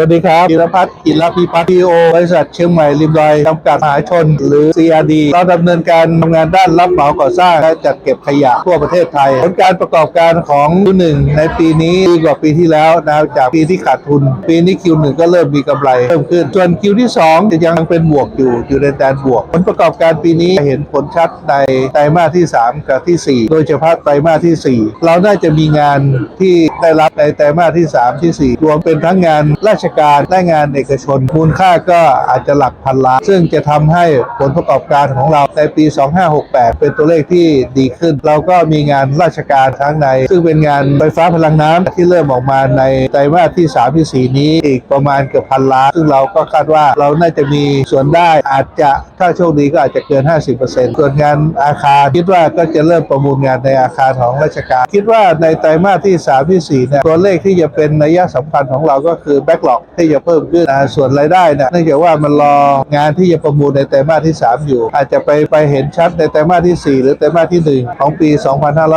วัสดีครับจิรพัฒน์อิรพิพัฒน์พีโอบริษัทเชียงใหม่ริมดอยจำกัดมหาชน หรือ CRD เราดำเนินการทำงานด้านรับเหมาก่อสร้างและจัดเก็บขยะทั่วประเทศไทย ผลการประกอบการของ Q1 ในปีนี้ดีกว่าปีที่แล้วนะจากปีที่ขาดทุน ปีนี้ Q1 ก็เริ่มมีกำไรเพิ่มขึ้น ส่วน Q ที่2จะยังเป็นบวกอยู่อยู่ในแดนบวก ผลประกอบการปีนี้เห็นผลชัดในไตรมาสที่ 3 กับที่ 4 โดยเฉพาะไตรมาสที่ 4 เราน่าจะมีงานที่ได้รับในไตรมาสที่ 3 ที่ 4 รวมเป็นทั้งงานราชการและงานเอกชน มูลค่าก็อาจจะหลักพันล้าน ซึ่งจะทำให้ผลประกอบการของเราในปี 2568 เป็นตัวเลขที่ดีขึ้น เราก็มีงานราชการทั้งใน ซึ่งเป็นงานไฟฟ้าพลังน้ำที่เริ่มออกมาในไตรมาสที่ 3 ที่ 4 นี้อีกประมาณเกือบพันล้าน ซึ่งเราก็คาดว่าเราน่าจะมีส่วนได้อาจจะถ้าโชคดีก็อาจจะเกิน 50%ส่วนงานอาคารคิดว่าก็จะเริ่มประมูลงานในอาคารของราชการ คิดว่าในไตรมาสที่ 3 ที่ 4 เนี่ยตัวเลขที่จะเป็นนัยสำคัญของเราก็คือแบ็กหลอกที่จะเพิ่มขึ้นส่วนรายได้เนี่ยเนื่องจากว่ามันรองานที่จะประมูลในไตรมาสที่ 3 อยู่ อาจจะไปไปเห็นชัดในไตรมาสที่ 4 หรือไตรมาสที่ 1 ของปี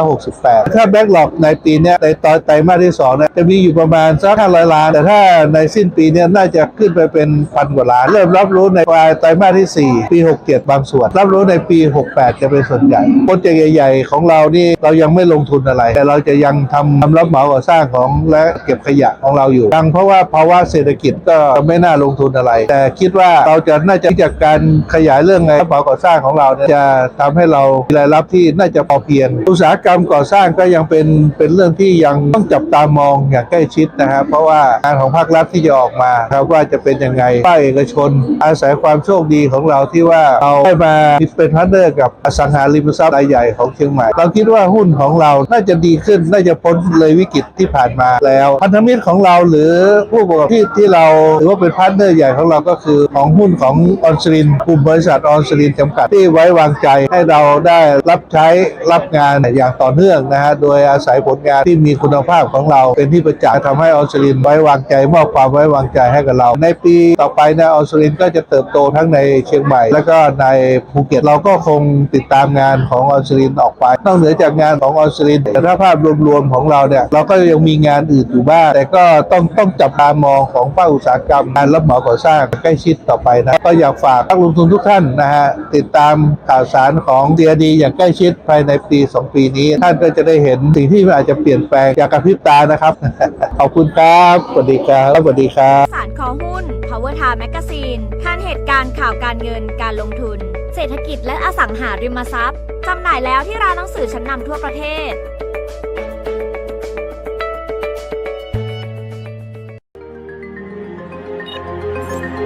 2568 ถ้าแบ็กหลอกในปีนี้ในตอนไตรมาสที่2เนี่ยจะมีอยู่ประมาณสัก500 ล้าน แต่ถ้าในสิ้นปีเนี้ยน่าจะขึ้นไปเป็นพันกว่าล้าน เริ่มรับรู้ในปลายไตรมาสที่ 4 ปี 67 บางส่วน รับรู้ในปี 68 จะเป็นส่วนใหญ่โปรเจกต์ใหญ่ๆของเรานี่เรายังไม่ลงทุนอะไร แต่เราจะยังทำทำรับเหมาก่อสร้างของและเก็บขยะของเราอยู่ยังเพราะว่าภาวะเศรษฐกิจก็ไม่น่าลงทุนอะไร แต่คิดว่าเราจะน่าจะจากการขยายเรื่องไงรับเหมาก่อสร้างของเราเนี่ยจะทำให้เรารายรับที่น่าจะพอเพียงอุตสาหกรรมก่อสร้างก็ยังเป็นเป็นเรื่องที่ยังต้องจับตามองอย่างใกล้ชิดนะครับเพราะว่างานของภาครัฐที่จะออกมาครับว่าจะเป็นยังไงภาคเอกชน อาศัยความโชคดีของเราที่ว่าเราได้มาเป็นพาร์ทเนอร์กับอสังหาริมทรัพย์รายใหญ่ของเชียงใหม่ เราคิดว่าหุ้นของเราน่าจะดีขึ้นน่าจะพ้นเลยวิกฤตที่ผ่านมาแล้วพันธมิตรของเราหรือผู้ประกอบที่ที่เราถือว่าเป็นพาร์ทเนอร์ใหญ่ของเราก็คือของหุ้นของออนซลินกลุ่มบริษัทออนซลินจำกัดที่ไว้วางใจให้เราได้รับใช้รับงานอย่างต่อเนื่องนะฮะโดยอาศัยผลงานที่มีคุณภาพของเราเป็นที่ประจักษ์ทำให้ออนซลินไว้วางใจมอบความไว้วางใจให้กับเรา ในปีต่อไปนะออนซลินก็จะเติบโตทั้งในเชียงใหม่ และก็ในภูเก็ตเราก็คงติดตามงานของออนซลินออกไปนอกเหนือจากงานของออนซลินแต่ถ้าภาพรวมๆของเราเนี่ยเราก็ยังมีงานอื่นอยู่บ้างแต่ก็ต้องต้องจับตามองของภาคอุตสาหกรรมการรับเหมาก่อสร้างใกล้ชิดต่อไปนะก็อยากฝากนักลงทุนทุกท่านนะฮะติดตามข่าวสารของเดียดีอย่างใกล้ชิดภายในปี 2 ปีนี้ ท่านก็จะได้เห็นสิ่งที่อาจจะเปลี่ยนแปลงอยากกระพริบตานะครับขอบคุณครับสวัสดีครับสวัสดีครับสารคอหุ้น Power Time Magazine คันเหตุการณ์ข่าวการเงินการลงทุน เศรษฐกิจและอสังหาริมทรัพย์จำหน่ายแล้วที่ร้านหนังสือชั้นนำทั่วประเทศ